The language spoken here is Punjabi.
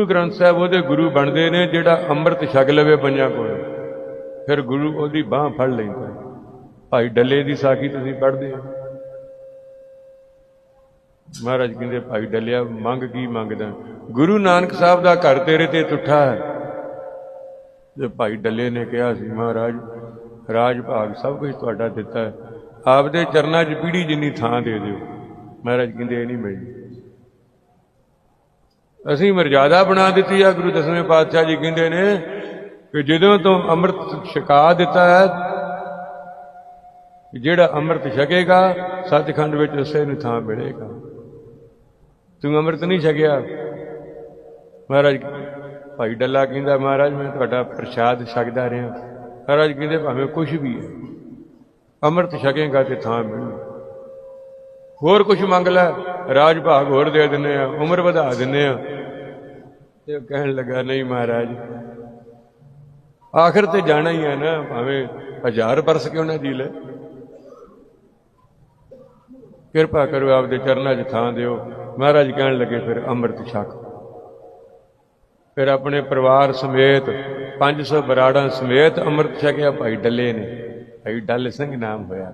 ਗੁਰੂ ਗ੍ਰੰਥ ਸਾਹਿਬ ਉਹਦੇ ਗੁਰੂ ਬਣਦੇ ਨੇ, ਜਿਹੜਾ ਅੰਮ੍ਰਿਤ ਛਕ ਲਵੇ ਪੰਜਾਂ ਕੋਲ। ਫਿਰ ਗੁਰੂ ਉਹਦੀ ਬਾਹ ਫੜ ਲੈਂਦਾ ਭਾਈ ਡੱਲੇ ਦੀ ਸਾਖੀ ਤੁਸੀਂ ਪੜ੍ਹਦੇ ਹੋ? ਮਹਾਰਾਜ ਕਹਿੰਦੇ, ਭਾਈ ਡੱਲਿਆ, ਮੰਗ ਕੀ ਮੰਗਦਾ? ਗੁਰੂ ਨਾਨਕ ਸਾਹਿਬ ਦਾ ਘਰ ਤੇਰੇ ਤੇ ਤੁੱਠਾ ਹੈ। ਤੇ ਭਾਈ ਡੱਲੇ ਨੇ ਕਿਹਾ ਸੀ, ਮਹਾਰਾਜ, ਰਾਜ ਭਾਗ ਸਭ ਕੁਝ ਤੁਹਾਡਾ ਦਿੱਤਾ ਹੈ। ਆਪਦੇ ਚਰਨਾਂ 'ਚ ਪੀੜੀ ਜਿੰਨੀ ਥਾਂ ਦੇ ਦਿਓ। ਮਹਾਰਾਜ ਕਹਿੰਦੇ, ਇਹ ਨਹੀਂ ਮਿਲਦੀ ਅਸੀਂ ਮਰਜ਼ਾਦਾ ਬਣਾ ਦਿੱਤੀ ਆ, ਗੁਰੂ ਦਸਵੇਂ ਪਾਤਸ਼ਾਹ ਜੀ ਕਹਿੰਦੇ ਨੇ ਕਿ ਜਦੋਂ ਤੋਂ ਅੰਮ੍ਰਿਤ ਛਕਾ ਦਿੱਤਾ ਹੈ, ਜਿਹੜਾ ਅੰਮ੍ਰਿਤ ਛਕੇਗਾ, ਸੱਚਖੰਡ ਵਿੱਚ ਉਸੇ ਨੂੰ ਥਾਂ ਮਿਲੇਗਾ। ਤੂੰ ਅੰਮ੍ਰਿਤ ਨਹੀਂ ਛਕਿਆ? ਮਹਾਰਾਜ ਭਾਈ ਡੱਲਾ ਕਹਿੰਦਾ, ਮਹਾਰਾਜ, ਮੈਂ ਤੁਹਾਡਾ ਪ੍ਰਸ਼ਾਦ ਛਕਦਾ ਰਿਹਾ। ਮਹਾਰਾਜ ਕਹਿੰਦੇ, ਭਾਵੇਂ ਕੁਝ ਵੀ ਹੈ, ਅੰਮ੍ਰਿਤ ਛਕੇਗਾ ਤੇ ਥਾਂ ਮਿਲੂ। ਹੋਰ ਕੁਝ ਮੰਗ ਲੈ? ਰਾਜ ਭਾਗ ਹੋਰ ਦੇ ਦਿੰਨੇ ਆ, ਉਮਰ ਵਧਾ ਦਿੰਨੇ ਆ। ਤੇ ਕਹਿਣ ਲੱਗਾ, ਨਹੀਂ ਮਹਾਰਾਜ, ਆਖਰ ਤੇ ਜਾਣਾ ਹੀ ਹੈ ਨਾ, ਭਾਵੇਂ ਹਜ਼ਾਰ ਬਰਸ ਕਿਉਂ ਨਾ ਜੀ ਲੈ। ਕਿਰਪਾ ਕਰੋ ਆਪਦੇ ਚਰਨਾਂ 'ਚ ਥਾਂ ਦਿਓ। ਮਹਾਰਾਜ ਕਹਿਣ ਲੱਗੇ, ਫਿਰ ਅੰਮ੍ਰਿਤ ਛਕ। ਫਿਰ ਆਪਣੇ ਪਰਿਵਾਰ ਸਮੇਤ 500 ਬਰਾੜਾਂ ਸਮੇਤ ਅੰਮ੍ਰਿਤ ਛਕਿਆ, ਭਾਈ ਡੱਲੇ ਨੇ। ਭਾਈ ਡੱਲ ਸਿੰਘ ਨਾਮ ਹੋਇਆ।